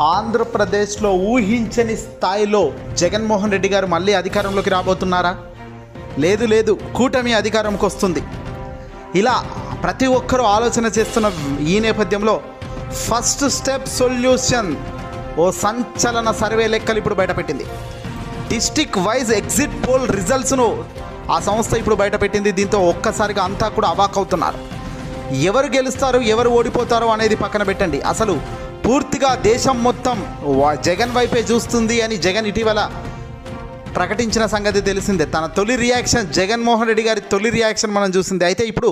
ఆంధ్రప్రదేశ్లో ఊహించని స్థాయిలో జగన్మోహన్ రెడ్డి గారు మళ్ళీ అధికారంలోకి రాబోతున్నారా? లేదు లేదు. కూటమి అధికారంకి వస్తుంది. ఇలా ప్రతి ఒక్కరూ ఆలోచన చేస్తున్న ఈ నేపథ్యంలో ఫస్ట్ స్టెప్ సొల్యూషన్ ఓ సంచలన సర్వే లెక్కలు ఇప్పుడు బయటపెట్టింది. డిస్టిక్ వైజ్ ఎగ్జిట్ పోల్ రిజల్ట్స్ను ఆ సంస్థ ఇప్పుడు బయటపెట్టింది. దీంతో ఒక్కసారిగా అంతా కూడా అవాక్ అవుతున్నారు. ఎవరు గెలుస్తారు ఎవరు ఓడిపోతారు అనేది పక్కన పెట్టండి. అసలు పూర్తిగా దేశం మొత్తం జగన్ వైపే చూస్తుంది అని జగన్ ఇటీవల ప్రకటించిన సంగతి తెలిసిందే. తన తొలి రియాక్షన్ జగన్మోహన్ రెడ్డి గారి తొలి రియాక్షన్ మనం చూసింది. అయితే ఇప్పుడు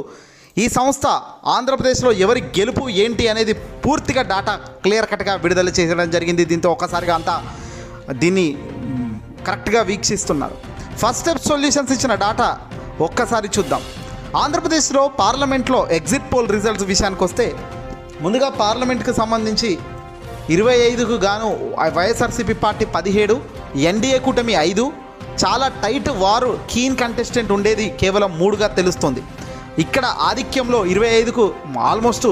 ఈ సంస్థ ఆంధ్రప్రదేశ్లో ఎవరి గెలుపు ఏంటి అనేది పూర్తిగా డాటా క్లియర్ కట్గా విడుదల చేయడం జరిగింది. దీంతో ఒక్కసారిగా అంతా దీన్ని కరెక్ట్గా వీక్షిస్తున్నారు. ఫస్ట్ స్టెప్ సొల్యూషన్స్ ఇచ్చిన డాటా ఒక్కసారి చూద్దాం. ఆంధ్రప్రదేశ్లో పార్లమెంట్లో ఎగ్జిట్ పోల్ రిజల్ట్స్ విషయానికి వస్తే ముందుగా పార్లమెంట్కు సంబంధించి ఇరవై ఐదుకు గాను వైఎస్ఆర్సీపీ పార్టీ పదిహేడు ఎన్డీఏ కూటమి ఐదు. చాలా టైట్ వారు కీన్ కంటెస్టెంట్ ఉండేది కేవలం మూడుగా తెలుస్తుంది. ఇక్కడ ఆధిక్యంలో ఇరవై ఐదుకు ఆల్మోస్ట్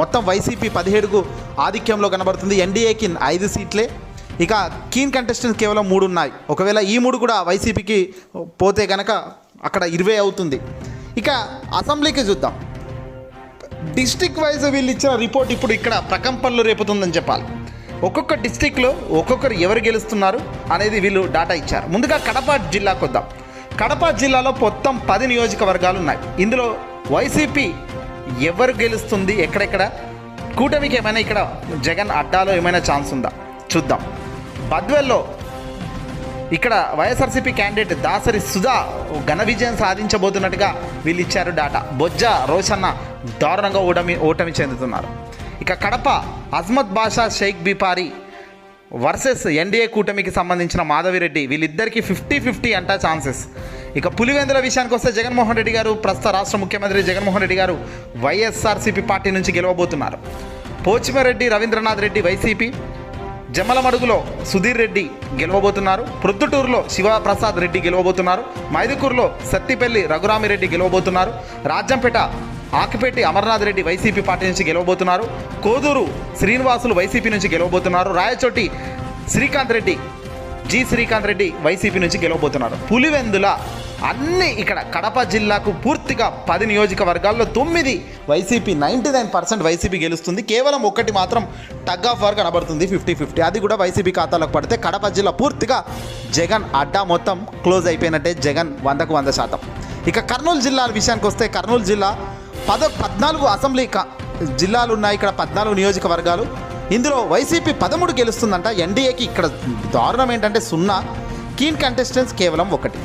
మొత్తం వైసీపీ పదిహేడుకు ఆధిక్యంలో కనబడుతుంది. ఎన్డీఏకి ఐదు సీట్లే. ఇక కీన్ కంటెస్టెంట్స్ కేవలం మూడు ఉన్నాయి. ఒకవేళ ఈ మూడు కూడా వైసీపీకి పోతే కనుక అక్కడ ఇరవై అవుతుంది. ఇక అసెంబ్లీకి చూద్దాం. డిస్టిక్ వైజ్ వీళ్ళు ఇచ్చిన రిపోర్ట్ ఇప్పుడు ఇక్కడ ప్రకంపనలు రేపుతుందని చెప్పాలి. ఒక్కొక్క డిస్టిక్లో ఒక్కొక్కరు ఎవరు గెలుస్తున్నారు అనేది వీళ్ళు డాటా ఇచ్చారు. ముందుగా కడప జిల్లాకు వద్దాం. కడప జిల్లాలో మొత్తం పది నియోజకవర్గాలు ఉన్నాయి. ఇందులో వైసీపీ ఎవరు గెలుస్తుంది ఎక్కడెక్కడ? కూటమికి ఏమైనా ఇక్కడ జగన్ అడ్డాలో ఏమైనా ఛాన్స్ ఉందా? చూద్దాం. బద్వెల్లో ఇక్కడ వైఎస్ఆర్సీపీ క్యాండిడేట్ దాసరి సుధా ఘన విజయం సాధించబోతున్నట్టుగా వీళ్ళు ఇచ్చారు డాటా బొజ్జ రోషన్న దారుణంగా ఓటమి ఓటమి చెందుతున్నారు. ఇక కడప అజ్మత్ బాషా షేక్ బిపారి వర్సెస్ ఎన్డీఏ కూటమికి సంబంధించిన మాధవిరెడ్డి వీళ్ళిద్దరికీ ఫిఫ్టీ ఫిఫ్టీ అంటా ఛాన్సెస్ ఇక పులివెందుల విషయానికి వస్తే జగన్మోహన్ రెడ్డి గారు ప్రస్తుత రాష్ట్ర ముఖ్యమంత్రి జగన్మోహన్ రెడ్డి గారు వైఎస్ఆర్సీపీ పార్టీ నుంచి గెలవబోతున్నారు. పోచిమరెడ్డి రవీంద్రనాథ్ రెడ్డి వైసీపీ. జమ్మలమడుగులో సుధీర్ రెడ్డి గెలవబోతున్నారు. ప్రొద్దుటూరులో శివప్రసాద్ రెడ్డి గెలవబోతున్నారు. మైదుకూరులో సత్తిపల్లి రఘురామిరెడ్డి గెలవబోతున్నారు. రాజంపేట ఆకిపేటి అమర్నాథ్ రెడ్డి వైసీపీ పార్టీ నుంచి గెలవబోతున్నారు. కోదూరు శ్రీనివాసులు వైసీపీ నుంచి గెలవబోతున్నారు. రాయచోటి శ్రీకాంత్ రెడ్డి జి శ్రీకాంత్ రెడ్డి వైసీపీ నుంచి గెలవబోతున్నారు. పులివెందుల అన్ని ఇక్కడ కడప జిల్లాకు పూర్తిగా పది నియోజకవర్గాల్లో తొమ్మిది YCP ninety nine percent YCP గెలుస్తుంది. కేవలం ఒకటి మాత్రం టగ్ ఆఫ్ వార్ కనబడుతుంది ఫిఫ్టీ ఫిఫ్టీ. అది కూడా వైసీపీ ఖాతాలోకి పడితే కడప జిల్లా పూర్తిగా జగన్ అడ్డా మొత్తం క్లోజ్ అయిపోయినట్టే జగన్ వందకు వంద శాతం. ఇక కర్నూలు జిల్లా విషయానికి వస్తే కర్నూలు జిల్లా పద పద్నాలుగు అసెంబ్లీ జిల్లాలు ఉన్నాయి ఇక్కడ పద్నాలుగు నియోజకవర్గాలు. ఇందులో వైసీపీ పదమూడు గెలుస్తుందంట. ఎన్డీఏకి ఇక్కడ దారుణం ఏంటంటే సున్నా. కీన్ కంటెస్టెంట్స్ కేవలం ఒకటి.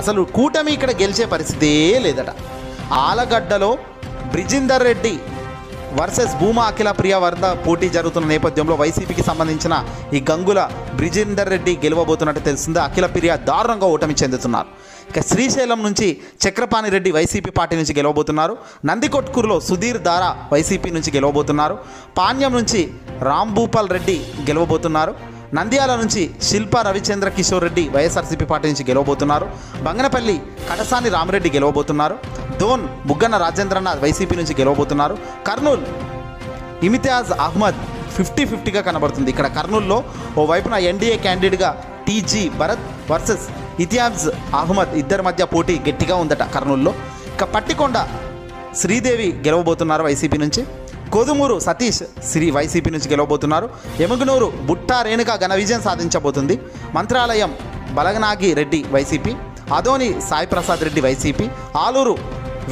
అసలు కూటమి ఇక్కడ గెలిచే పరిస్థితే లేదట. ఆలగడ్డలో బ్రిజిందర్ రెడ్డి వర్సెస్ భూమా అఖిల ప్రియ వరద పోటీ జరుగుతున్న నేపథ్యంలో వైసీపీకి సంబంధించిన ఈ గంగుల బ్రిజిందర్ రెడ్డి గెలవబోతున్నట్టు తెలిసింది అఖిల ప్రియ దారుణంగా ఓటమి చెందుతున్నారు. ఇక శ్రీశైలం నుంచి చక్రపాణి రెడ్డి వైసీపీ పార్టీ నుంచి గెలవబోతున్నారు. నందికొట్కూరులో సుధీర్ దారా వైసీపీ నుంచి గెలవబోతున్నారు. పాణ్యం నుంచి రాంభూపాల్ రెడ్డి గెలవబోతున్నారు. నంద్యాల నుంచి శిల్ప రవిచంద్ర కిషోర్ రెడ్డి వైఎస్ఆర్సీపీ పార్టీ నుంచి గెలవబోతున్నారు. బంగనపల్లి కటసాని రామిరెడ్డి గెలవబోతున్నారు. ధోన్ బుగ్గన రాజేంద్రన్న వైసీపీ నుంచి గెలవబోతున్నారు. కర్నూలు ఇమితియాజ్ అహ్మద్ ఫిఫ్టీ ఫిఫ్టీగా కనబడుతుంది. ఇక్కడ కర్నూలులో ఓ వైపున ఎన్డీఏ క్యాండిడేట్గా టీజీ భరత్ వర్సెస్ ఇతియాజ్ అహ్మద్ ఇద్దరి మధ్య పోటీ గట్టిగా ఉందట కర్నూలులో. ఇక పట్టికొండ శ్రీదేవి గెలవబోతున్నారు వైసీపీ నుంచి. కొదుమూరు సతీష్ శ్రీ వైసీపీ నుంచి గెలవబోతున్నారు. ఎముగునూరు బుట్టా రేణుక ఘన విజయం సాధించబోతుంది. మంత్రాలయం బలగనాగి రెడ్డి వైసీపీ అదోని సాయి ప్రసాద్ రెడ్డి వైసీపీ ఆలూరు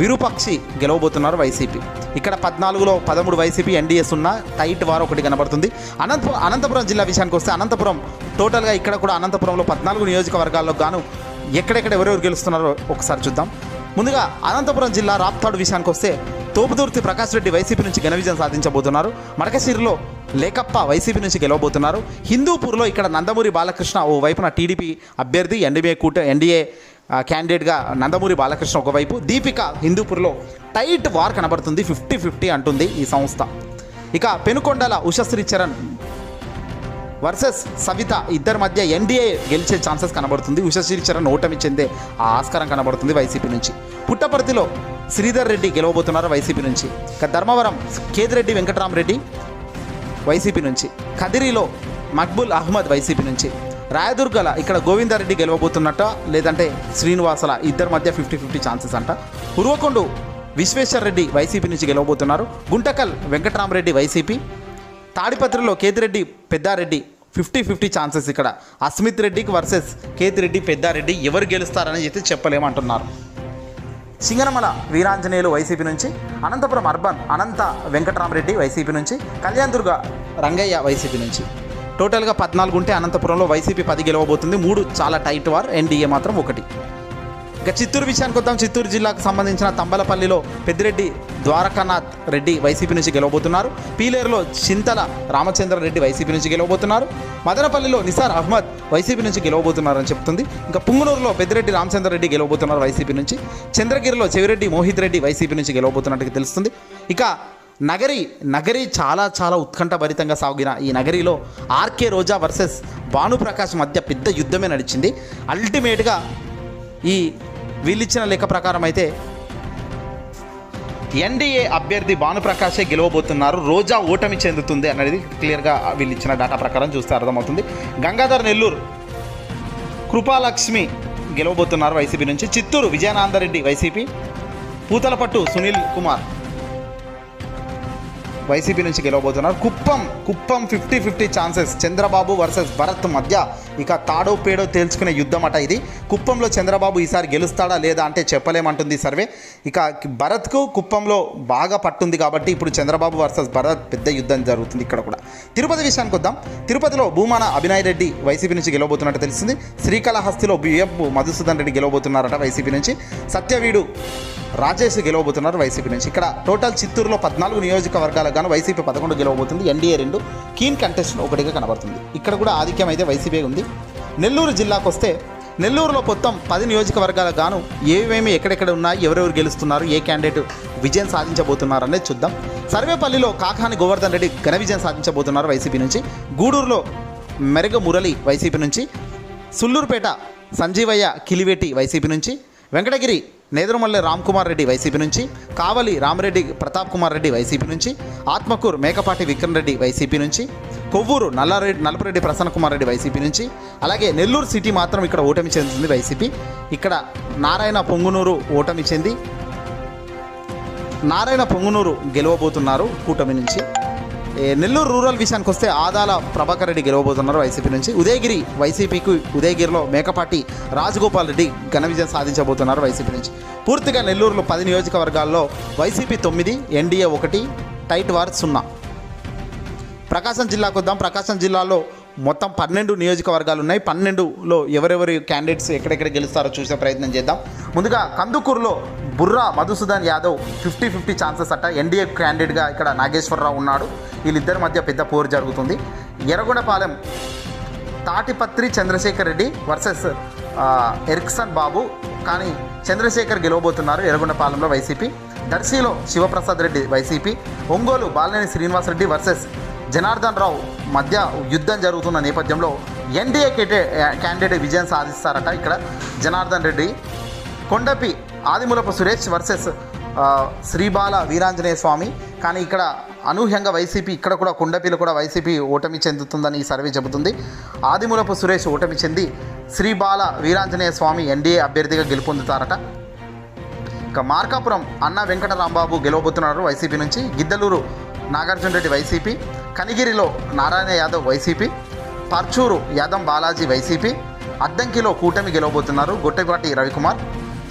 విరూపక్షి గెలవబోతున్నారు వైసీపీ. ఇక్కడ పద్నాలుగులో పదమూడు వైసీపీ ఎన్డీఎస్ ఉన్న టైట్ వారు ఒకటి కనబడుతుంది. అనంతపురం అనంతపురం జిల్లా విషయానికి వస్తే అనంతపురం టోటల్గా ఇక్కడ కూడా అనంతపురంలో పద్నాలుగు నియోజకవర్గాల్లో గాను ఎక్కడెక్కడ ఎవరెవరు గెలుస్తున్నారో ఒకసారి చూద్దాం. ముందుగా అనంతపురం జిల్లా రాప్తాడు విషయానికి వస్తే తోపుదుర్తి ప్రకాష్ రెడ్డి వైసీపీ నుంచి ఘన విజయం సాధించబోతున్నారు. మడకశిరిలో లేకప్ప వైసీపీ నుంచి గెలవబోతున్నారు. హిందూపూర్లో ఇక్కడ నందమూరి బాలకృష్ణ ఓ వైపున టీడీపీ అభ్యర్థి ఎన్డీఏ కూట ఎన్డీఏ క్యాండిడేట్గా నందమూరి బాలకృష్ణ ఒకవైపు. దీపిక హిందూపూర్లో టైట్ వార్ కనబడుతుంది. ఫిఫ్టీ ఫిఫ్టీ అంటుంది ఈ సంస్థ. ఇక పెనుకొండల ఉషశ్రీ చరణ్ వర్సెస్ సవిత ఇద్దరి మధ్య ఎన్డీఏ గెలిచే ఛాన్సెస్ కనబడుతుంది. ఉషశ్రీ చరణ్ ఓటమి చెందే ఆ ఆస్కారం కనబడుతుంది వైసీపీ నుంచి. పుట్టపర్తిలో శ్రీధర్ రెడ్డి గెలవబోతున్నారు వైసీపీ నుంచి. ఇక ధర్మవరం కేదిరెడ్డి వెంకటరామరెడ్డి వైసీపీ నుంచి. కదిరిలో మక్బుల్ అహ్మద్ వైసీపీ నుంచి. రాయదుర్గల ఇక్కడ గోవిందారెడ్డి గెలవబోతున్నట్ట లేదంటే శ్రీనివాసల ఇద్దరి మధ్య ఫిఫ్టీ ఫిఫ్టీ ఛాన్సెస్ అంట. ఉరువకొండు విశ్వేశ్వర్ రెడ్డి వైసీపీ నుంచి గెలవబోతున్నారు. గుంటకల్ వెంకటరామరెడ్డి వైసీపీ. తాడిపత్రిలో Kethireddy Peddareddy fifty fifty chances ఇక్కడ. అస్మిత్ రెడ్డికి వర్సెస్ కేతిరెడ్డి పెద్దారెడ్డి ఎవరు గెలుస్తారని అయితే చెప్పలేమంటున్నారు. సింగనమల వీరాంజనేయులు వైసీపీ నుంచి అనంతపురం అర్బన్ అనంత వెంకటరామరెడ్డి వైసీపీ నుంచి కళ్యాణ్ దుర్గ రంగయ్య వైసీపీ నుంచి. టోటల్గా పద్నాలుగు ఉంటే అనంతపురంలో వైసీపీ పది గెలవబోతుంది. మూడు చాలా టైట్ వార్ ఎన్డీఏ మాత్రం ఒకటి. ఇక చిత్తూరు విషయానికి వద్దాం. చిత్తూరు జిల్లాకు సంబంధించిన తంబలపల్లిలో పెద్దిరెడ్డి ద్వారకానాథ్ రెడ్డి వైసీపీ నుంచి గెలవబోతున్నారు. పీలేరులో చింతల రామచంద్ర రెడ్డి వైసీపీ నుంచి గెలవబోతున్నారు. మదనపల్లిలో నిసార్ అహ్మద్ వైసీపీ నుంచి గెలవబోతున్నారని చెప్తుంది. ఇంకా పుంగునూరులో పెద్దిరెడ్డి రామచంద్ర రెడ్డి గెలవబోతున్నారు వైసీపీ నుంచి. చంద్రగిరిలో చెవిరెడ్డి మోహిత్ రెడ్డి వైసీపీ నుంచి గెలవబోతున్నట్టుగా తెలుస్తుంది. ఇక నగరి నగరి చాలా చాలా ఉత్కంఠభరితంగా సాగిన ఈ నగరిలో ఆర్కే రోజా వర్సెస్ భానుప్రకాష్ మధ్య పెద్ద యుద్ధమే నడిచింది. అల్టిమేట్గా ఈ వీళ్ళిచ్చిన లెక్క ప్రకారం అయితే ఎన్డీఏ అభ్యర్థి భానుప్రకాశే గెలవబోతున్నారు. రోజా ఓటమి చెందుతుంది అనేది క్లియర్గా వీళ్ళిచ్చిన డేటా ప్రకారం చూస్తే అర్థమవుతుంది. గంగాధర్ నెల్లూరు కృపాలక్ష్మి గెలవబోతున్నారు వైసీపీ నుంచి. చిత్తూరు విజయనాందరెడ్డి వైసీపీ పూతలపట్టు సునీల్ కుమార్ వైసీపీ నుంచి గెలవబోతున్నారు. Kuppam Kuppam fifty fifty chances Chandrababu versus Bharath మధ్య ఇక తాడో పేడో తేల్చుకునే యుద్ధం అట ఇది. కుప్పంలో చంద్రబాబు ఈసారి గెలుస్తాడా లేదా అంటే చెప్పలేమంటుంది సర్వే. ఇక భరత్కు కుప్పంలో బాగా పట్టుంది కాబట్టి ఇప్పుడు చంద్రబాబు వర్సెస్ భరత్ పెద్ద యుద్ధం జరుగుతుంది ఇక్కడ కూడా. తిరుపతి విషయానికి వద్దాం. తిరుపతిలో భూమాన అభినయ్ రెడ్డి వైసీపీ నుంచి గెలవబోతున్నట్టు తెలిసింది శ్రీకాళహస్తిలో బిఎఫ్ మధుసూదన్ రెడ్డి గెలవబోతున్నారట వైసీపీ నుంచి. సత్యవీడు రాజేష్ గెలవబోతున్నారు వైసీపీ నుంచి. ఇక్కడ టోటల్ చిత్తూరులో పద్నాలుగు నియోజకవర్గాలకు గాను వైసీపీ పదకొండు గెలవబోతుంది. ఎన్డీఏ రెండు. కీన్ కంటెస్ట్ ఒకటిగా కనబడుతుంది. ఇక్కడ కూడా ఆధిక్యం అయితే వైసీపీ ఉంది. నెల్లూరు జిల్లాకు వస్తే నెల్లూరులో మొత్తం పది నియోజకవర్గాల గాను ఏమేమి ఎక్కడెక్కడ ఉన్నాయి ఎవరెవరు గెలుస్తున్నారు ఏ క్యాండిడేట్ విజయం సాధించబోతున్నారు అనేది చూద్దాం. సర్వేపల్లిలో కాకాని గోవర్ధన్ రెడ్డి ఘన విజయం సాధించబోతున్నారు వైసీపీ నుంచి. గూడూరులో మెరుగ మురళి వైసీపీ నుంచి. సుల్లూరుపేట సంజీవయ్య కిలివేటి వైసీపీ నుంచి. వెంకటగిరి నేదురుమల్లి రామ్ కుమార్ రెడ్డి వైసీపీ నుంచి కావలి రామరెడ్డి ప్రతాప్ కుమార్ రెడ్డి వైసీపీ నుంచి ఆత్మకూరు మేకపాటి విక్రమ్ రెడ్డి వైసీపీ నుంచి కొవ్వూరు నల్లారెడ్డి నలపరెడ్డి ప్రసన్న కుమార్ రెడ్డి వైసీపీ నుంచి అలాగే నెల్లూరు సిటీ మాత్రం ఇక్కడ ఓటమి చెందుతుంది వైసీపీ. ఇక్కడ నారాయణ పొంగునూరు ఓటమి చెంది నారాయణ పొంగునూరు గెలవబోతున్నారు కూటమి నుంచి. నెల్లూరు రూరల్ విషయానికి వస్తే ఆదాల ప్రభాకర్ రెడ్డి గెలవబోతున్నారు వైసీపీ నుంచి. ఉదయగిరి వైసీపీకి ఉదయగిరిలో మేకపాటి రాజగోపాల్ రెడ్డి ఘన విజయం సాధించబోతున్నారు వైసీపీ నుంచి. పూర్తిగా నెల్లూరులో పది నియోజకవర్గాల్లో వైసీపీ తొమ్మిది ఎన్డీఏ ఒకటి టైట్ వార్ సున్నా. ప్రకాశం జిల్లాకు వద్దాం. ప్రకాశం జిల్లాలో మొత్తం పన్నెండు నియోజకవర్గాలు ఉన్నాయి. పన్నెండులో ఎవరెవరి క్యాండిడేట్స్ ఎక్కడెక్కడ గెలుస్తారో చూసే ప్రయత్నం చేద్దాం. ముందుగా కందుకూరులో Burra Madhusudhan Yadav fifty fifty chances అట. ఎన్డీఏ క్యాండిడేట్గా ఇక్కడ నాగేశ్వరరావు ఉన్నాడు. వీళ్ళిద్దరి మధ్య పెద్ద పోరు జరుగుతుంది. ఎర్రగొండపాలెం తాటిపత్రి చంద్రశేఖర్ రెడ్డి వర్సెస్ ఎరిక్సన్ బాబు కానీ చంద్రశేఖర్ గెలవబోతున్నారు ఎర్రగొండపాలెంలో వైసీపీ. దర్శిలో శివప్రసాద్ రెడ్డి వైసీపీ. ఒంగోలు బాలినేని శ్రీనివాస్ రెడ్డి వర్సెస్ జనార్దన్ రావు మధ్య యుద్ధం జరుగుతున్న నేపథ్యంలో ఎన్డీఏ కేటే క్యాండిడేట్ విజయం సాధిస్తారట ఇక్కడ జనార్దన్ రెడ్డి. కొండపి ఆదిమూలపు సురేష్ వర్సెస్ శ్రీబాల వీరాంజనేయ స్వామి. కానీ ఇక్కడ అనూహ్యంగా వైసీపీ ఇక్కడ కూడా కుండపీలు కూడా వైసీపీ ఓటమి చెందుతుందని ఈ సర్వే చెబుతుంది. ఆదిమూలపు సురేష్ ఓటమి చెంది శ్రీబాల వీరాంజనేయ స్వామి ఎన్డీఏ అభ్యర్థిగా గెలుపొందుతారట. ఇక మార్కాపురం అన్న వెంకటరాంబాబు గెలవబోతున్నారు వైసీపీ నుంచి. గిద్దలూరు నాగార్జున రెడ్డి వైసీపీ. కనిగిరిలో నారాయణ యాదవ్ వైసీపీ. పర్చూరు యాదం బాలాజీ వైసీపీ. అద్దంకిలో కూటమి గెలవబోతున్నారు గొట్టెపాటి రవికుమార్.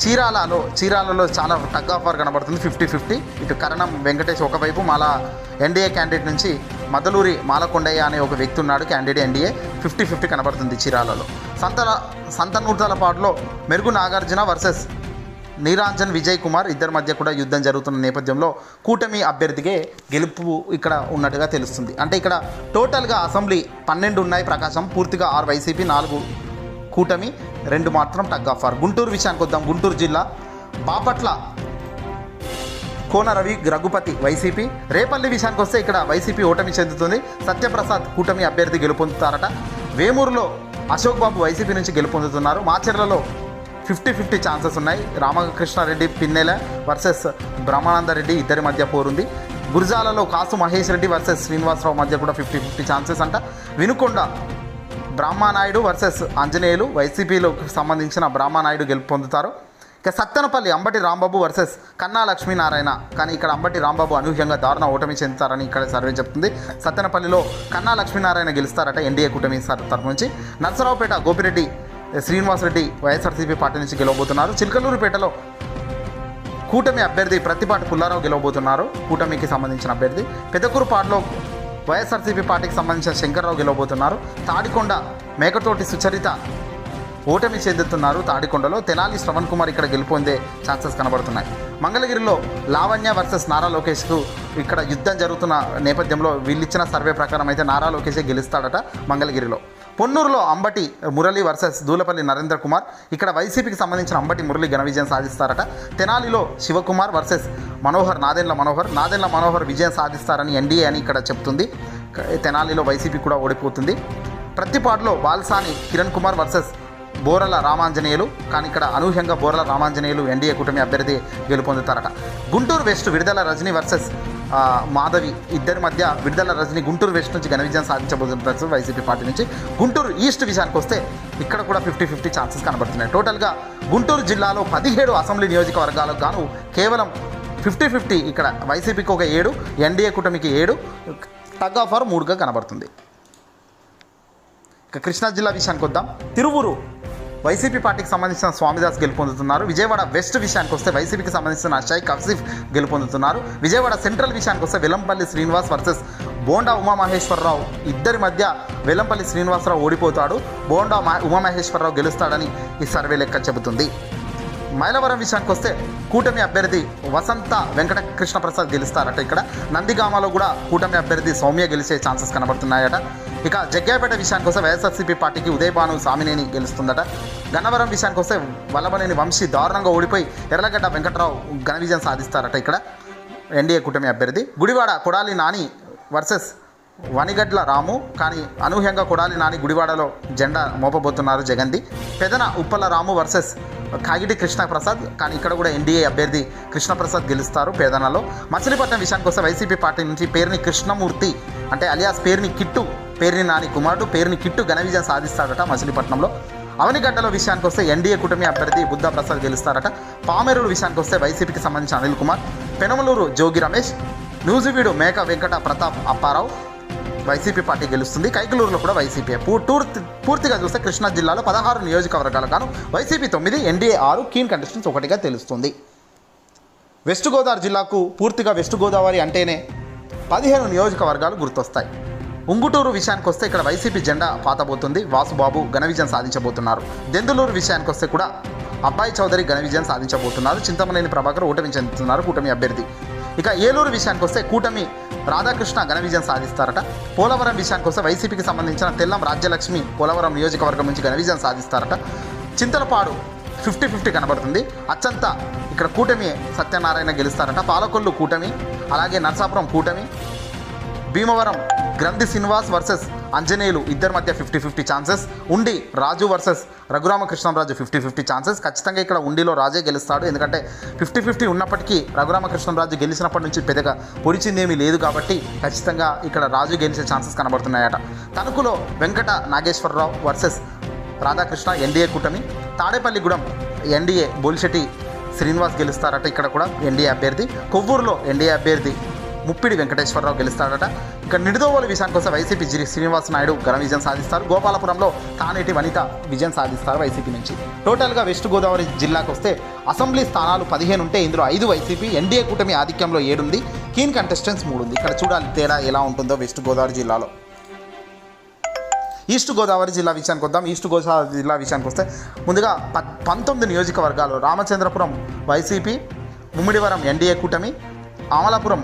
చీరాలలో చీరాలలో చాలా టగ్ ఆఫర్ కనబడుతుంది. Fifty fifty. ఇటు కరణం వెంకటేష్ ఒకవైపు మాలా ఎన్డీఏ క్యాండిడేట్ నుంచి మదలూరి మాలకొండయ్య అనే ఒక వ్యక్తి ఉన్నాడు క్యాండిడేట్ ఎన్డీఏ ఫిఫ్టీ ఫిఫ్టీ కనబడుతుంది చీరాలలో. సంతల సంతనూర్తలపాటులో మెరుగు నాగార్జున వర్సెస్ నీరాంజన్ విజయ్ కుమార్ ఇద్దరి మధ్య కూడా యుద్ధం జరుగుతున్న నేపథ్యంలో కూటమి అభ్యర్థికే గెలుపు ఇక్కడ ఉన్నట్టుగా తెలుస్తుంది. అంటే ఇక్కడ టోటల్గా అసెంబ్లీ పన్నెండు ఉన్నాయి ప్రకాశం. పూర్తిగా ఆరు వైసీపీ నాలుగు కూటమి రెండు మాత్రం టగ్ ఆఫ్ ఆర్ గుంటూరు విషయానికి వద్దాం. గుంటూరు జిల్లా బాపట్ల కోన రవి రఘుపతి వైసీపీ. రేపల్లి విషయానికి వస్తే ఇక్కడ వైసీపీ ఓటమి చెందుతుంది. సత్యప్రసాద్ కూటమి అభ్యర్థి గెలుపొందుతారట. వేమూరులో అశోక్ బాబు వైసీపీ నుంచి గెలుపొందుతున్నారు. మాచర్లలో ఫిఫ్టీ ఫిఫ్టీ ఛాన్సెస్ ఉన్నాయి. రామకృష్ణారెడ్డి పిన్నెల వర్సెస్ బ్రహ్మానంద రెడ్డి ఇద్దరి మధ్య పోరుంది గురజాలలో కాసు మహేష్ రెడ్డి వర్సెస్ శ్రీనివాసరావు మధ్య కూడా ఫిఫ్టీ ఫిఫ్టీ ఛాన్సెస్ అంట. వినుకొండ బ్రహ్మానాయుడు వర్సెస్ ఆంజనేయులు వైసీపీలోకి సంబంధించిన బ్రహ్మానాయుడు గెలుపు పొందుతారు ఇక సత్తెనపల్లి అంబటి రాంబాబు వర్సెస్ కన్నా లక్ష్మీనారాయణ కానీ ఇక్కడ అంబటి రాంబాబు అనూహ్యంగా దారుణ ఓటమి చెందుతారని ఇక్కడ సర్వే చెప్తుంది. సత్తెనపల్లిలో కన్నా లక్ష్మీనారాయణ గెలుస్తారట ఎన్డీఏ కూటమి తరఫు నుంచి. నర్సరావుపేట గోపిరెడ్డి శ్రీనివాసరెడ్డి వైఎస్ఆర్సీపీ పార్టీ నుంచి గెలవబోతున్నారు. చిలకలూరుపేటలో కూటమి అభ్యర్థి ప్రతిపాటి పుల్లారావు గెలవబోతున్నారు. కూటమికి సంబంధించిన అభ్యర్థి. పెద్దకూరుపాడులో వైఎస్ఆర్సీపీ పార్టీకి సంబంధించిన శంకర్రావు గెలవబోతున్నారు. తాడికొండ మేకతోటి సుచరిత ఓటమి చెందుతున్నారు. తాడికొండలో తెనాలి శ్రవణ్ కుమార్ ఇక్కడ గెలుపొందే ఛాన్సెస్ కనబడుతున్నాయి. మంగళగిరిలో లావణ్య వర్సెస్ నారా లోకేష్కు ఇక్కడ యుద్ధం జరుగుతున్న నేపథ్యంలో వీళ్ళిచ్చిన సర్వే ప్రకారం అయితే నారా లోకేషే గెలుస్తాడట మంగళగిరిలో. పొన్నూరులో అంబటి మురళి వర్సెస్ దూలపల్లి నరేంద్ర కుమార్. ఇక్కడ వైసీపీకి సంబంధించిన అంబటి మురళి ఘన విజయం సాధిస్తారట. తెనాలిలో శివకుమార్ వర్సెస్ మనోహర్ నాదెండ్ల మనోహర్. నాదెండ్ల మనోహర్ విజయం సాధిస్తారని ఎన్డీఏ అని ఇక్కడ చెప్తుంది. తెనాలిలో వైసీపీ కూడా ఓడిపోతుంది. ప్రతిపాడులో బాల్సాని కిరణ్ కుమార్ వర్సెస్ బోరల రామాంజనేయులు కానీ ఇక్కడ అనూహ్యంగా బోరల రామాంజనేయులు ఎన్డీఏ కూటమి అభ్యర్థి గెలుపొందుతారట. గుంటూరు వెస్ట్ విడుదల రజనీ వర్సెస్ మాధవి ఇద్దరి మధ్య విడుదల రజని గుంటూరు వెస్ట్ నుంచి ఘన విజయం సాధించబోతున్నారు వైసీపీ పార్టీ నుంచి. గుంటూరు ఈస్ట్ విషయానికి వస్తే ఇక్కడ కూడా ఫిఫ్టీ ఫిఫ్టీ ఛాన్సెస్ కనబడుతున్నాయి. టోటల్గా గుంటూరు జిల్లాలో పదిహేడు అసెంబ్లీ నియోజకవర్గాలకు గాను కేవలం ఫిఫ్టీ ఫిఫ్టీ ఇక్కడ వైసీపీకి ఒక ఏడు ఎన్డీఏ కూటమికి ఏడు టగ్ ఆఫ్ ఆర్ మూడుగా కనబడుతుంది. ఇక కృష్ణా జిల్లా విషయానికి వద్దాం. తిరువురు వైసీపీ పార్టీకి సంబంధించిన స్వామిదాస్ గెలుపొందుతున్నారు. విజయవాడ వెస్ట్ విషయానికి వస్తే వైసీపీకి సంబంధించిన షైక్ అఫ్సిఫ్ గెలుపొందుతున్నారు. విజయవాడ సెంట్రల్ విషయానికి వస్తే వెల్లంపల్లి శ్రీనివాస్ వర్సెస్ బోండా ఉమామహేశ్వరరావు ఇద్దరి మధ్య వెల్లంపల్లి శ్రీనివాసరావు ఓడిపోతాడు. బోండా ఉమామహేశ్వరరావు గెలుస్తాడని ఈ సర్వే లెక్క చెబుతుంది. మైలవరం విషయానికి వస్తే కూటమి అభ్యర్థి వసంత వెంకట ప్రసాద్ గెలుస్తారట ఇక్కడ. నందిగామలో కూడా కూటమి అభ్యర్థి సౌమ్య గెలిచే ఛాన్సెస్ కనబడుతున్నాయట. ఇక జగ్గాపేట విషయానికి వస్తే వైఎస్ఆర్సీపీ పార్టీకి ఉదయభాను సామినేని గెలుస్తుందట. గన్నవరం విషయానికి వస్తే వల్లభనేని వంశీ దారుణంగా ఓడిపోయి ఎర్రగడ్డ వెంకట్రావు ఘన విజయం సాధిస్తారట ఇక్కడ ఎన్డీఏ కూటమి అభ్యర్థి. గుడివాడ కొడాలి నాని వర్సెస్ వనిగడ్ల రాము కానీ అనూహ్యంగా కొడాలి నాని గుడివాడలో జెండా మోపబోతున్నారు జగంది. పెదన ఉప్పల రాము వర్సెస్ కాగిటి కృష్ణప్రసాద్ కానీ ఇక్కడ కూడా ఎన్డీఏ అభ్యర్థి కృష్ణప్రసాద్ గెలుస్తారు పేదనలో. మచిలీపట్నం విషయానికి వస్తే వైసీపీ పార్టీ నుంచి పేరుని కృష్ణమూర్తి అంటే అలియాస్ పేరుని కిట్టు పేరుని నాని కుమారుడు పేరుని కిట్టు ఘన విజయం సాధిస్తాడట మచిలీపట్నంలో. అవనిగడ్డలో విషయానికి వస్తే ఎన్డీఏ కూటమి అభ్యర్థి బుద్ధ ప్రసాద్ గెలుస్తారట. పామెరూరు విషయానికి వస్తే వైసీపీకి సంబంధించిన అనిల్ కుమార్ పెనమలూరు జోగి రమేష్ న్యూజివీడు మేక వెంకట ప్రతాప్ అప్పారావు వైసీపీ పార్టీ గెలుస్తుంది. కైకలూరులో కూడా వైసీపీ పూర్తి పూర్తిగా చూస్తే కృష్ణా జిల్లాలో పదహారు నియోజకవర్గాలు గాను వైసీపీ తొమ్మిది ఎన్డీఏ ఆరు కీన్ కంటెస్టెంట్స్ ఒకటిగా తెలుస్తుంది. వెస్ట్ గోదావరి జిల్లాకు పూర్తిగా వెస్ట్ గోదావరి అంటేనే పదిహేను నియోజకవర్గాలు గుర్తొస్తాయి. ఉంగుటూరు విషయానికి వస్తే ఇక్కడ వైసీపీ జెండా పాతబోతుంది. వాసుబాబు ఘన విజయం సాధించబోతున్నారు. దెందులూరు విషయానికి వస్తే కూడా అబ్బాయి చౌదరి ఘన విజయం సాధించబోతున్నారు. చింతమనేని ప్రభాకర్ ఓటమి చెందుతున్నారు కూటమి అభ్యర్థి. ఇక ఏలూరు విషయానికి వస్తే కూటమి రాధాకృష్ణ ఘన విజయం సాధిస్తారట. పోలవరం విషయానికి వస్తే వైసీపీకి సంబంధించిన తెల్లం రాజ్యలక్ష్మి పోలవరం నియోజకవర్గం నుంచి ఘన విజయం సాధిస్తారట. చింతలపాడు ఫిఫ్టీ ఫిఫ్టీ కనబడుతుంది. అచ్చంతా ఇక్కడ కూటమి సత్యనారాయణ గెలుస్తారట. పాలకొల్లు కూటమి అలాగే నర్సాపురం కూటమి భీమవరం గ్రంథి శ్రీనివాస్ వర్సెస్ అంజనేయులు ఇద్దరి మధ్య fifty fifty chances Undi Raju versus Raghurama Krishna Raju fifty fifty chances ఖచ్చితంగా ఇక్కడ ఉండిలో రాజే గెలుస్తాడు. ఎందుకంటే ఫిఫ్టీ ఫిఫ్టీ ఉన్నప్పటికీ రఘురామకృష్ణరాజు గెలిచినప్పటి నుంచి పెద్దగా పొడిచిందేమీ లేదు కాబట్టి ఖచ్చితంగా ఇక్కడ రాజు గెలిచే ఛాన్సెస్ కనబడుతున్నాయట. తణుకులో వెంకట నాగేశ్వరరావు వర్సెస్ రాధాకృష్ణ ఎన్డీఏ కూటమి. తాడేపల్లిగూడెం ఎన్డీఏ బోలిశెట్టి శ్రీనివాస్ గెలుస్తారట ఇక్కడ కూడా ఎన్డీఏ అభ్యర్థి. కొవ్వూరులో ఎన్డీఏ అభ్యర్థి ముప్పిడి వెంకటేశ్వరరావు గెలుస్తాడట. ఇక నిడుదోవోలు విషయం కోసం వైసీపీ జి శ్రీనివాస్ నాయుడు ఘన విజయం సాధిస్తారు. గోపాలపురంలో తానేటి వనిత విజయం సాధిస్తారు వైసీపీ నుంచి. టోటల్గా వెస్ట్ గోదావరి జిల్లాకు వస్తే అసెంబ్లీ స్థానాలు పదిహేను ఉంటే ఇందులో ఐదు వైసీపీ ఎన్డీఏ కూటమి ఆధిక్యంలో ఏడుంది కీన్ కంటెస్టెంట్స్ మూడు ఉంది. ఇక్కడ చూడాలి తేడా ఎలా ఉంటుందో వెస్ట్ గోదావరి జిల్లాలో. ఈస్ట్ గోదావరి జిల్లా విషయానికి వద్దాం. ఈస్ట్ గోదావరి జిల్లా విషయానికి వస్తే ముందుగా ప పంతొమ్మిది నియోజకవర్గాలు రామచంద్రపురం వైసీపీ ఉమ్మిడివరం ఎన్డీఏ కూటమి అమలాపురం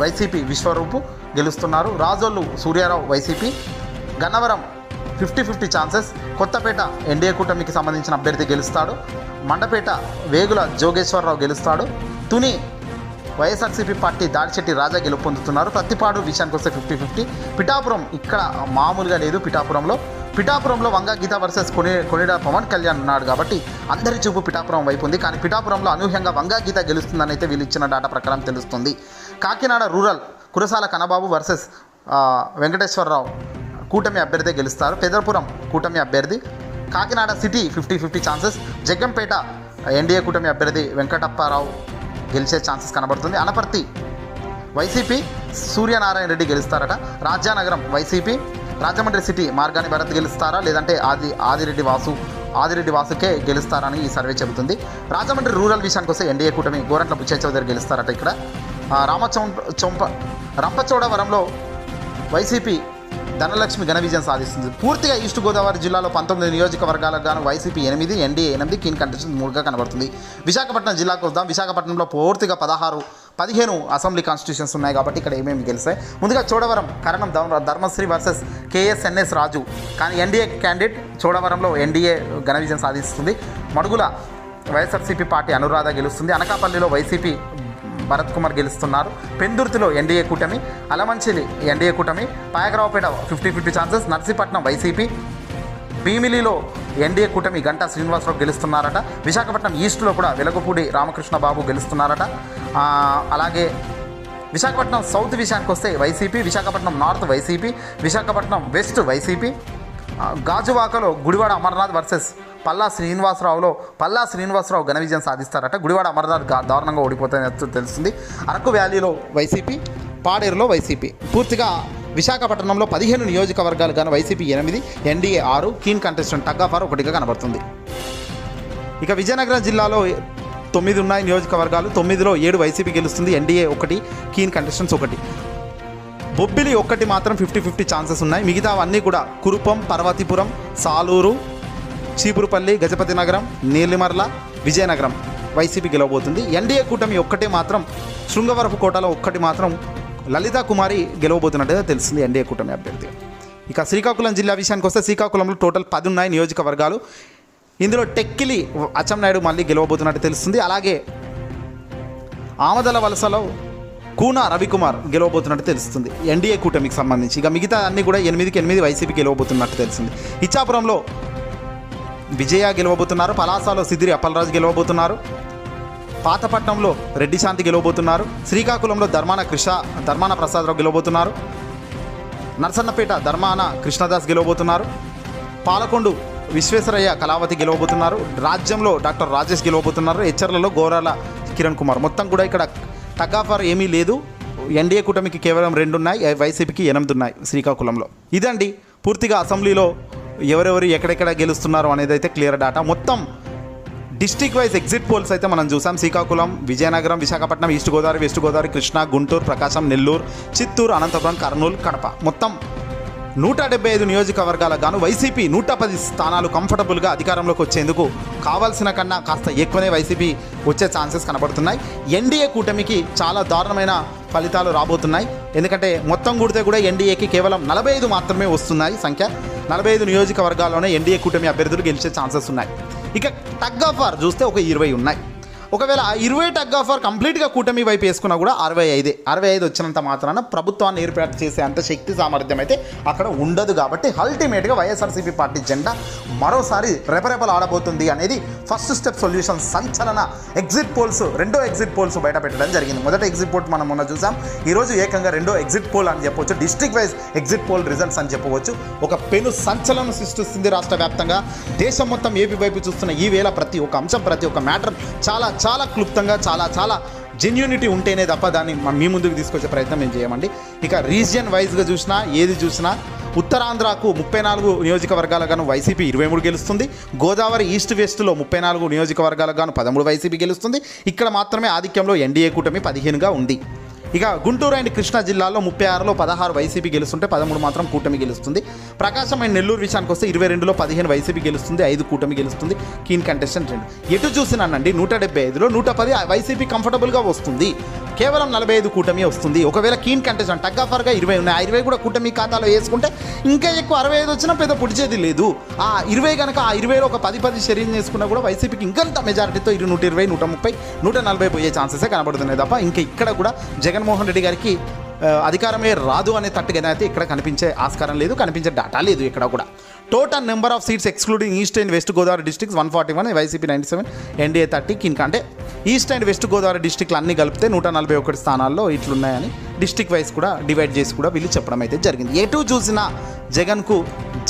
వైసీపీ విశ్వరూపు గెలుస్తున్నారు. Razole Suryarao YCP. Gannavaram fifty fifty chances. Kothapeta NDA కూటమికి సంబంధించిన అభ్యర్థి గెలుస్తాడు. మండపేట వేగుల జోగేశ్వరరావు గెలుస్తాడు. తుని వైఎస్ఆర్సీపీ పార్టీ దాడిచెట్టి రాజా గెలుపొందుతున్నారు ప్రతిపాడు విషయానికి వస్తే ఫిఫ్టీ ఫిఫ్టీ. పిఠాపురం ఇక్కడ మామూలుగా లేదు పిఠాపురంలో. పిఠాపురంలో వంగ గీత వర్సెస్ కొనే కొనిడ పవన్ కళ్యాణ్ ఉన్నాడు కాబట్టి అందరి చూపు పిఠాపురం వైపు ఉంది. కానీ పిఠాపురంలో అనూహ్యంగా వంగ గీత గెలుస్తుందని అయితే వీళ్ళు ఇచ్చిన డాటా ప్రకారం తెలుస్తుంది. కాకినాడ రూరల్ కురసాల కనబాబు వర్సెస్ వెంకటేశ్వరరావు కూటమి అభ్యర్థి గెలుస్తారు. పెదరపురం కూటమి అభ్యర్థి Kakinada city fifty fifty chances Jaggampeta NDA కూటమి అభ్యర్థి వెంకటప్పారావు గెలిచే ఛాన్సెస్ కనబడుతుంది. అనపర్తి వైసీపీ సూర్యనారాయణ రెడ్డి గెలుస్తారట. రాజ్యానగరం వైసీపీ రాజమండ్రి సిటీ మార్గాని భరత్ గెలుస్తారా? లేదంటే ఆది ఆదిరెడ్డి వాసు ఆదిరెడ్డి వాసుకే గెలుస్తారని ఈ సర్వే చెబుతుంది. రాజమండ్రి రూరల్ విషయానికి వస్తే ఎన్డీఏ కూటమి గోరంట్ల బుచ్చయ్య చౌదరి గెలుస్తారట ఇక్కడ. రామచౌ చొంప రంపచోడవరంలో వైసీపీ ధనలక్ష్మి ఘన విజయం సాధిస్తుంది. పూర్తిగా ఈస్ట్ గోదావరి జిల్లాలో పంతొమ్మిది నియోజకవర్గాలకు గాను వైసీపీ ఎనిమిది ఎన్డీఏ ఎనిమిది కీన్ కండిషన్ మూడుగా కనబడుతుంది. విశాఖపట్నం జిల్లాకు వద్దాం. విశాఖపట్నంలో పూర్తిగా పదహారు పదిహేను అసెంబ్లీ కాన్స్టిట్యూషన్స్ ఉన్నాయి కాబట్టి ఇక్కడ ఏమేమి గెలిస్తాయి? ముందుగా చోడవరం కరణం ధర్మ- ధర్మశ్రీ వర్సెస్ కేఎస్ఎన్ఎస్ రాజు. కానీ ఎన్డీఏ క్యాండిడేట్ చోడవరంలో ఎన్డీఏ ఘన విజయం సాధిస్తుంది. మడుగుల వైఎస్ఆర్సీపీ పార్టీ అనురాధ గెలుస్తుంది. అనకాపల్లిలో వైసీపీ భరత్ కుమార్ గెలుస్తున్నారు. పెందుర్తిలో ఎన్డీఏ కూటమి అలమంచిలి ఎన్డీఏ కూటమి Payakaraopet fifty fifty chances Narsipatnam YCP భీమిలిలో NDA కూటమి గంటా శ్రీనివాసరావు గెలుస్తున్నారట. విశాఖపట్నం ఈస్ట్లో కూడా వెలగపూడి రామకృష్ణ బాబు గెలుస్తున్నారట అలాగే విశాఖపట్నం సౌత్ విషయానికి వస్తే YCP Visakhapatnam north YCP Visakhapatnam west YCP గాజువాకలో గుడివాడ అమర్నాథ్ వర్సెస్ పల్లా శ్రీనివాసరావులో పల్లా శ్రీనివాసరావు ఘన విజయం సాధిస్తారట. గుడివాడ అమర్నాథ్ దారుణంగా ఓడిపోతాయని తెలుస్తుంది. అరకు వ్యాలీలో వైసీపీ పాడేరులో వైసీపీ. పూర్తిగా విశాఖపట్నంలో పదిహేను నియోజకవర్గాలు గాను వైసీపీ ఎనిమిది ఎన్డీఏ ఆరు keen contestant tug of war ఒకటిగా కనబడుతుంది. ఇక విజయనగరం జిల్లాలో తొమ్మిది ఉన్నాయి నియోజకవర్గాలు. తొమ్మిదిలో ఏడు వైసీపీ గెలుస్తుంది. ఎన్డీఏ ఒకటి కీన్ కంటెస్టెంట్స్ ఒకటి. బొబ్బిలి ఒక్కటి మాత్రం ఫిఫ్టీ ఫిఫ్టీ ఛాన్సెస్ ఉన్నాయి. మిగతా అన్నీ కూడా కురుపం పర్వతీపురం సాలూరు చీపురుపల్లి గజపతి నగరం నీలిమర్ల విజయనగరం వైసీపీ గెలవబోతుంది. ఎన్డీఏ కూటమి ఒక్కటే మాత్రం శృంగవరపు కోటలో ఒక్కటి మాత్రం లలితా కుమారి గెలవబోతున్నట్టుగా తెలుస్తుంది ఎన్డీఏ కూటమి అభ్యర్థి. ఇక శ్రీకాకుళం జిల్లా విషయానికి వస్తే శ్రీకాకుళంలో టోటల్ పది ఉన్నాయి నియోజకవర్గాలు. ఇందులో టెక్కిలి అచ్చెన్నాయుడు మళ్ళీ గెలవబోతున్నట్టు తెలుస్తుంది. అలాగే ఆమదల వలసలో కూన రవికుమార్ గెలవబోతున్నట్టు తెలుస్తుంది ఎన్డీఏ కూటమికి సంబంధించి. ఇక మిగతా అన్ని కూడా ఎనిమిదికి ఎనిమిది వైసీపీ గెలవబోతున్నట్టు తెలిసింది ఇచ్చాపురంలో విజయ గెలవబోతున్నారు. పలాసలో సిద్దిరి అప్పలరాజు గెలవబోతున్నారు. పాతపట్నంలో రెడ్డి శాంతి గెలవబోతున్నారు. శ్రీకాకుళంలో ధర్మాన కృష్ణ ధర్మాన ప్రసాదరావు గెలవబోతున్నారు. నర్సన్నపేట ధర్మాన కృష్ణదాస్ గెలవబోతున్నారు. పాలకొండు విశ్వేశ్వరయ్య కళావతి గెలవబోతున్నారు. రాజ్యంలో డాక్టర్ రాజేష్ గెలవబోతున్నారు. హెచ్చర్లలో గోరాల కిరణ్ కుమార్. మొత్తం కూడా ఇక్కడ తగ్గాఫర్ ఏమీ లేదు. ఎన్డీఏ కూటమికి కేవలం రెండు ఉన్నాయి వైసీపీకి ఎనిమిది ఉన్నాయి శ్రీకాకుళంలో. ఇదండి పూర్తిగా అసెంబ్లీలో ఎవరెవరు ఎక్కడెక్కడ గెలుస్తున్నారు అనేది అయితే క్లియర్ డాటా మొత్తం డిస్టిక్ వైజ్ ఎగ్జిట్ పోల్స్ అయితే మనం చూసాం. Srikakulam Vizianagaram Visakhapatnam east Godavari west Godavari Krishna Guntur Prakasam Nellore Chittoor Anantapur Kurnool Kadapa. మొత్తం నూట డెబ్బై ఐదు నియోజకవర్గాలకు గాను వైసీపీ నూట పది స్థానాలు కంఫర్టబుల్గా అధికారంలోకి వచ్చేందుకు కావాల్సిన కన్నా కాస్త ఎక్కువనే వైసీపీ వచ్చే ఛాన్సెస్ కనబడుతున్నాయి. ఎన్డీఏ కూటమికి చాలా దారుణమైన ఫలితాలు రాబోతున్నాయి. ఎందుకంటే మొత్తం కూడితే కూడా ఎన్డీఏకి కేవలం నలభై ఐదు మాత్రమే వస్తున్నాయి సంఖ్య. నలభై ఐదు నియోజకవర్గాల్లోనే ఎన్డీఏ కూటమి అభ్యర్థులు గెలిచే ఛాన్సెస్ ఉన్నాయి. ఇక టగ్ ఆఫ్ వార్ చూస్తే ఒక ఇరవై ఉన్నాయి. ఒకవేళ ఇరవై టగ్ ఆఫర్ కంప్లీట్గా కూటమి వైపు వేసుకున్నా కూడా అరవై ఐదే అరవై ఐదు వచ్చినంత మాత్రాన ప్రభుత్వాన్ని ఏర్పాటు చేసే అంత శక్తి సామర్థ్యం అయితే అక్కడ ఉండదు కాబట్టి అల్టిమేట్గా వైఎస్ఆర్సీపీ పార్టీ జెండా మరోసారి రెపరెపలు ఆడబోతుంది అనేది ఫస్ట్ స్టెప్ సొల్యూషన్ సంచలన ఎగ్జిట్ పోల్స్ రెండో ఎగ్జిట్ పోల్స్ బయట పెట్టడం జరిగింది. మొదట ఎగ్జిట్ పోల్ మనం మొన్న చూసాం. ఈరోజు ఏకంగా రెండో ఎగ్జిట్ పోల్ అని చెప్పవచ్చు district wise exit poll results అని చెప్పవచ్చు. ఒక పెను సంచలనం సృష్టిస్తుంది రాష్ట్ర వ్యాప్తంగా. దేశం మొత్తం ఏపీ వైపు చూస్తున్న ఈ వేళ ప్రతి ఒక్క అంశం ప్రతి ఒక్క మ్యాటర్ చాలా చాలా క్లుప్తంగా చాలా చాలా జెన్యూనిటీ ఉంటేనే తప్ప దాన్ని మీ ముందుకు తీసుకొచ్చే ప్రయత్నం మేము చేయమండి. ఇక రీజియన్ వైజ్గా చూసినా ఏది చూసినా ఉత్తరాంధ్రకు ముప్పై నాలుగు నియోజకవర్గాలకు గాను వైసీపీ ఇరవై మూడు గెలుస్తుంది. గోదావరి ఈస్ట్ వెస్ట్లో ముప్పై నాలుగు నియోజకవర్గాలకు గాను పదమూడు వైసీపీ గెలుస్తుంది. ఇక్కడ మాత్రమే ఆధిక్యంలో ఎన్డీఏ కూటమి పదిహేనుగా ఉంది. ఇక గుంటూరు అండ్ కృష్ణా జిల్లాలో ముప్పై ఆరులో పదహారు వైసీపీ గెలుస్తుంటే పదమూడు మాత్రం కూటమి గెలుస్తుంది. ప్రకాశం అండ్ నెల్లూరు విషయానికి వస్తే ఇరవై రెండులో పదిహేను వైసీపీ గెలుస్తుంది ఐదు కూటమి గెలుస్తుంది. కీన్ కంటెస్టెంట్ రెండు. ఎటు చూసినానండి నూట డెబ్బై ఐదులో నూట పది వైసీపీ కంఫర్టబుల్గా వస్తుంది. కేవలం నలభై ఐదు కూటమి వస్తుంది. ఒకవేళ కీన్ కంటెస్టెంట్ టగ్ ఆఫర్గా ఇరవై ఉన్నాయి. ఆ ఇరవై కూడా కూటమి ఖాతాలో వేసుకుంటే ఇంకా ఎక్కువ అరవై ఐదు వచ్చినా పెద్ద పుడిచేది లేదు. ఆ ఇరవై కనుక ఆ ఇరవైలో ఒక పది పది శరీరం చేసుకున్నా కూడా వైసీపీకి ఇంకంత మెజారిటీతో ఇరు నూట ఇరవై నూట ముప్పై నూట నలభై పోయే ఛాన్సెసే కనబడుతున్నాయి తప్ప ఇంకా ఇక్కడ కూడా జగన్ జగన్మోహన్ రెడ్డి గారికి అధికారమే రాదు అనే తట్టుగా అయితే ఇక్కడ కనిపించే ఆస్కారం లేదు కనిపించే డాటా లేదు ఇక్కడ కూడా. Total number of seats excluding east and west Godavari districts one forty one YCP ninety seven NDA thirty కింక అంటే ఈస్ట్ అండ్ వెస్ట్ గోదావరి డిస్టిక్లు అన్ని కలిపితే నూట నలభై ఒకటి స్థానాల్లో ఇట్లున్నాయని డిస్టిక్ వైజ్ కూడా డివైడ్ చేసి కూడా వీళ్ళు చెప్పడం అయితే జరిగింది. ఎటు చూసినా జగన్కు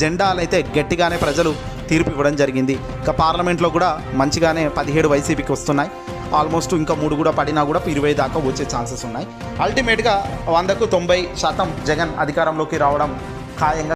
జెండాలు అయితే గట్టిగానే ప్రజలు తీర్పు ఇవ్వడం జరిగింది. ఇంకా పార్లమెంట్లో కూడా మంచిగానే పదిహేడు వైసీపీకి వస్తున్నాయి. ఆల్మోస్ట్ ఇంకా మూడు కూడా పడినా కూడా ఇరవై దాకా వచ్చే ఛాన్సెస్ ఉన్నాయి. అల్టిమేట్గా వందకు తొంభై శాతం జగన్ అధికారంలోకి రావడం ఖాయంగా